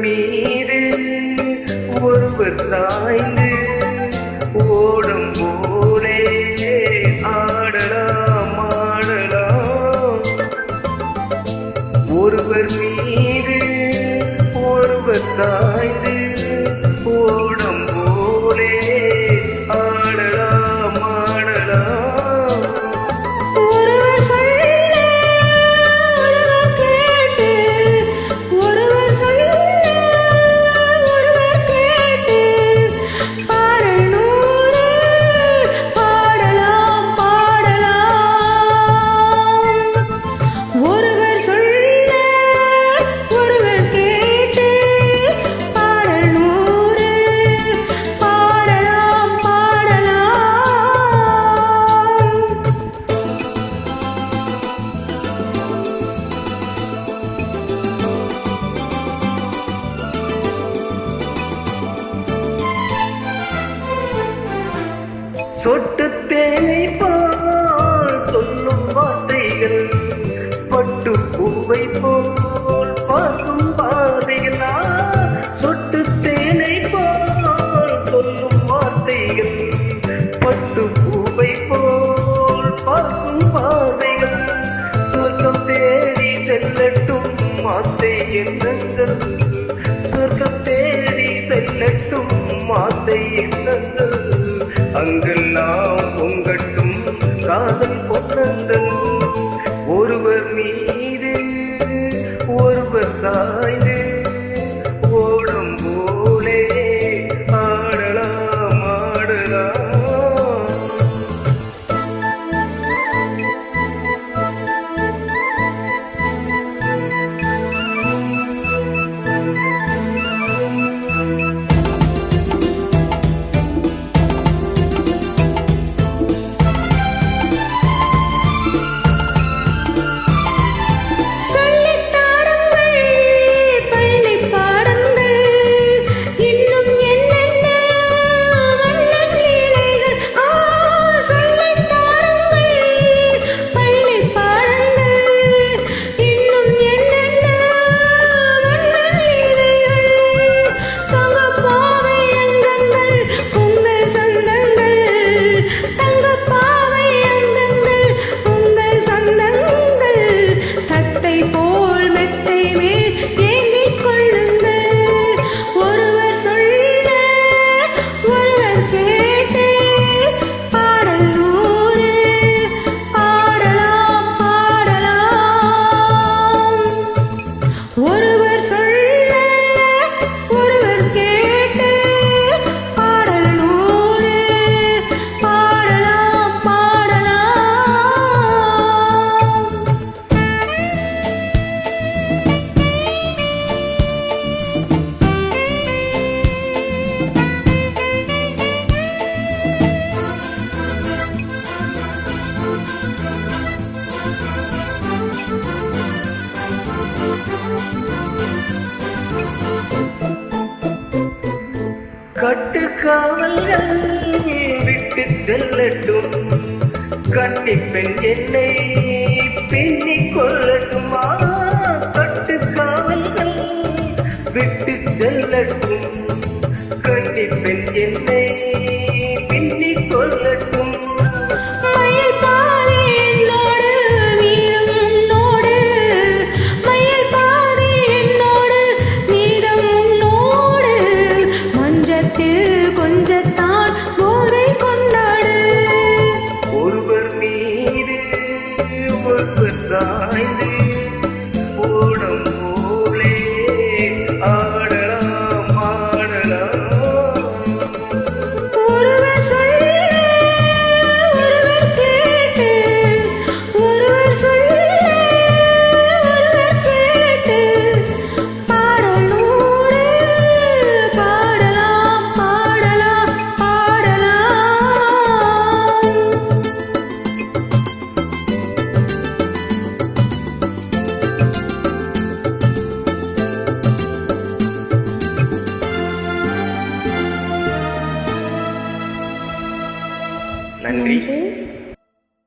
மீது ஒருவர் சாய்ந்து ஓடும் போலே ஆடலாம் ஆடலாம். ஒருவர் மீது ஒருவர் சாய்ந்து சொட்டு தேனை போல் சொல்லும் வார்த்தைகள் பட்டு பூவை போல் பார்க்கும் பாதைகள். சொட்டு தேனை போல் சொல்லும் வார்த்தைகள் பட்டு பூவை போல் பார்க்கும் பாதைகள். சொர்க்கம் தேடி செல்லட்டும் வார்த்தை எண்ணங்கள். சொர்க்கம் தேடி செல்லட்டும் வார்த்தை எண்ணங்கள். அங்கெல்லாம் பொங்கட்டும் காதல் பொன்னந்தன். ஒருவர் மீது ஒருவர் தான். கட்டுக்காவல்கள் விட்டு செல்லட்டும். கன்னி பெண் என்னை பின்னிக் கொள்ளட்டுமா? கட்டுக்காவல்கள் விட்டு செல்லட்டும். கன்னி பெண் என்னை பின்னிக் கொள்ளட்டும். design